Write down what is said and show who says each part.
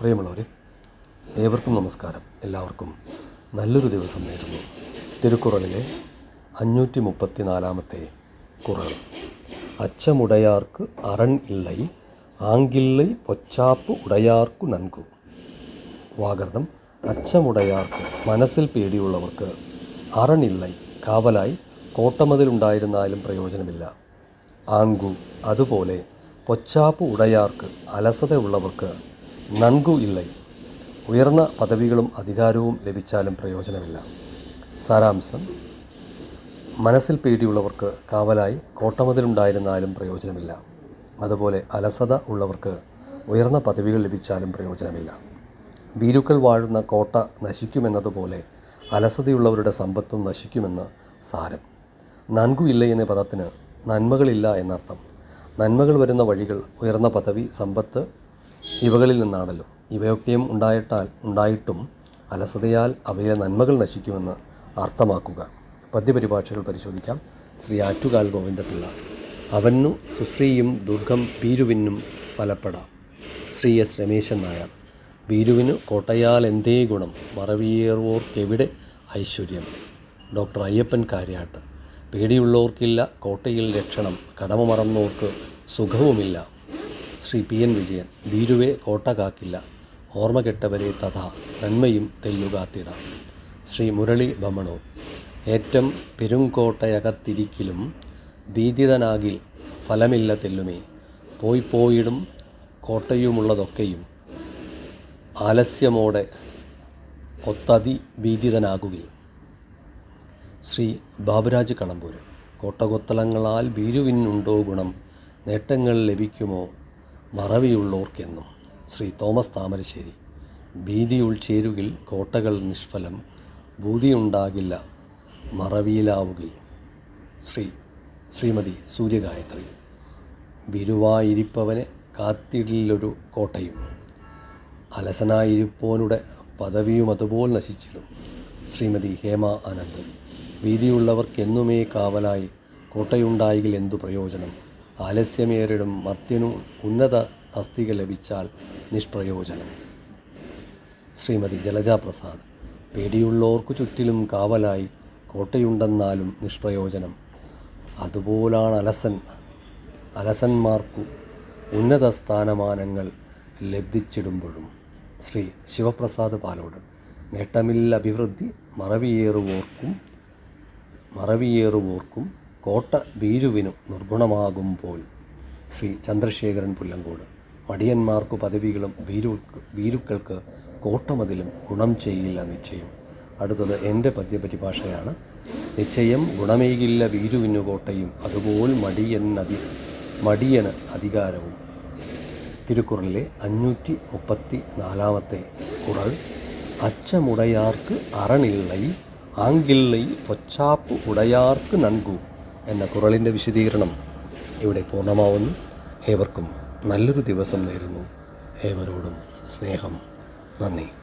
Speaker 1: പ്രിയമുള്ളവരെ ഏവർക്കും നമസ്കാരം. എല്ലാവർക്കും നല്ലൊരു ദിവസം നേരുന്നു. തിരുക്കുറളിലെ അഞ്ഞൂറ്റി മുപ്പത്തി നാലാമത്തെ കുറൾ. അച്ചമുടയാർക്ക് അറൺ ഇല്ലൈ ആങ്കില്ലൈ പൊച്ചാപ്പ് ഉടയാർക്കു നൻകു. വാഗർദം അച്ചമുടയാർക്ക് മനസ്സിൽ പേടിയുള്ളവർക്ക് അറണില്ലൈ കാവലായി കോട്ടമതിലുണ്ടായിരുന്നാലും പ്രയോജനമില്ല. ആങ്കു അതുപോലെ പൊച്ചാപ്പ് ഉടയാർക്ക് അലസതയുള്ളവർക്ക് നൻകു ഇല്ലൈ. ഉയർന്ന പദവികളും അധികാരവും ലഭിച്ചാലും പ്രയോജനമില്ല. സാരാംശം മനസ്സിൽ പേടിയുള്ളവർക്ക് കാവലായി കോട്ടമതിലുണ്ടായിരുന്നാലും പ്രയോജനമില്ല. അതുപോലെ അലസത ഉള്ളവർക്ക് ഉയർന്ന പദവികൾ ലഭിച്ചാലും പ്രയോജനമില്ല. ഭീരുക്കൾ വാഴുന്ന കോട്ട നശിക്കുമെന്നതുപോലെ അലസതയുള്ളവരുടെ സമ്പത്തും നശിക്കുമെന്ന് സാരം. നൻകു ഇല്ല എന്ന പദത്തിന് നന്മകളില്ല എന്നർത്ഥം. നന്മകൾ വരുന്ന വഴികൾ ഉയർന്ന പദവി സമ്പത്ത് ഇവകളിൽ നിന്നാണല്ലോ. ഇവയൊക്കെയും ഉണ്ടായിട്ടാൽ ഉണ്ടായിട്ടും അലസതയാൽ അവയെ നന്മകൾ നശിക്കുമെന്ന് അർത്ഥമാക്കുക. പദ്യപരിഭാഷകൾ പരിശോധിക്കാം. ശ്രീ ആറ്റുകാൽ ഗോവിന്ദപിള്ള. അവന്നു സുശ്രീയും ദുർഗം പീരുവിനും ഫലപ്പെടാം. ശ്രീ എസ് രമേശൻ നായർ. വീരുവിനു കോട്ടയാൽ എന്തേ ഗുണം? മറവിയേറുവോർക്കെവിടെ ഐശ്വര്യം? ഡോക്ടർ അയ്യപ്പൻ കാര്യാട്ട്. പേടിയുള്ളവർക്കില്ല കോട്ടയിൽ രക്ഷണം. കടമ മറന്നോർക്ക് സുഖവുമില്ല. ശ്രീ പി എൻ വിജയൻ ധീരുവെ കോട്ട കാക്കില്ല ഓർമ്മ കെട്ടവരെ തഥ നന്മയും തെല്ലുകാത്തിട. ശ്രീ മുരളി ഭമണോ ഏറ്റം പെരുങ്കോട്ടയകത്തിരിക്കിലും ഭീതിതനാകിൽ ഫലമില്ല തെല്ലുമേ. പോയി പോയിടും കോട്ടയുമുള്ളതൊക്കെയും. ആലസ്യമോടെ ഒത്തതി ഭീതിതനാകുകിൽ. ശ്രീ ബാബുരാജ് കളമ്പൂര് കോട്ടകൊത്തളങ്ങളാൽ ഭീരുവിനുണ്ടോ ഗുണം? നേട്ടങ്ങൾ ലഭിക്കുമോ? മറവിയുള്ളോർക്കെന്നും ശ്രീ തോമസ് താമരശ്ശേരി ഭീതി ഉൾച്ചേരുകിൽ കോട്ടകൾ നിഷ്ഫലം ഭൂതിയുണ്ടാകില്ല മറവിയിലാവുകിൽ. ശ്രീ ശ്രീമതി സൂര്യഗായത്രി ബിരുവായിരിപ്പവനെ കാത്തിടലിലൊരു കോട്ടയും അലസനായിരിപ്പോനുടെ പദവിയും അതുപോലെ നശിച്ചിടും. ശ്രീമതി ഹേമ ആനന്ദ് ഭീതിയുള്ളവർക്കെന്നുമേ കാവലായി കോട്ടയുണ്ടായെങ്കിൽ എന്തു പ്രയോജനം? ആലസ്യമേറിടും മർത്യനു ഉന്നത തസ്തിക ലഭിച്ചാൽ നിഷ്പ്രയോജനം. ശ്രീമതി ജലജ പ്രസാദ് ചുറ്റിലും കാവലായി കോട്ടയുണ്ടെന്നാലും നിഷ്പ്രയോജനം. അതുപോലാണ് അലസൻ അലസന്മാർക്കു ഉന്നത സ്ഥാനമാനങ്ങൾ ലബ്ധിച്ചിടുമ്പോഴും ശ്രീ ശിവപ്രസാദ് പാലോട് നേട്ടമില്ല അഭിവൃദ്ധി മറവിയേറുവോർക്കും മറവിയേറുവോർക്കും കോട്ട ഭീരുവിനും നിർഗുണമാകുമ്പോൾ ശ്രീ ചന്ദ്രശേഖരൻ പുല്ലങ്കോട് മടിയന്മാർക്കു പദവികളും ഭീരു ഭീരുക്കൾക്ക് കോട്ടമതിലും ഗുണം ചെയ്യില്ല നിശ്ചയം. അടുത്തത് എന്റെ പദ്യപരിഭാഷയാണ്. നിശ്ചയം ഗുണമേകില്ല ഭീരുവിനു കോട്ടയും അതുപോലെ മടിയൻ അതി മടിയന് അധികാരവും. തിരുക്കുറളിലെ അഞ്ഞൂറ്റി മുപ്പത്തി നാലാമത്തെ കുറൾ അച്ചമുടയാർക്ക് അറണില്ലൈ ആങ്കില്ലൈ പൊച്ചാപ്പ് ഉടയാർക്ക് നൻകു. എന്ന കുറളിന്റെ വിശദീകരണം ഇവിടെ പൂർണമാവുന്നു. ഏവർക്കും നല്ലൊരു ദിവസം നേരുന്നു. ഏവരോടും സ്നേഹം. നന്ദി.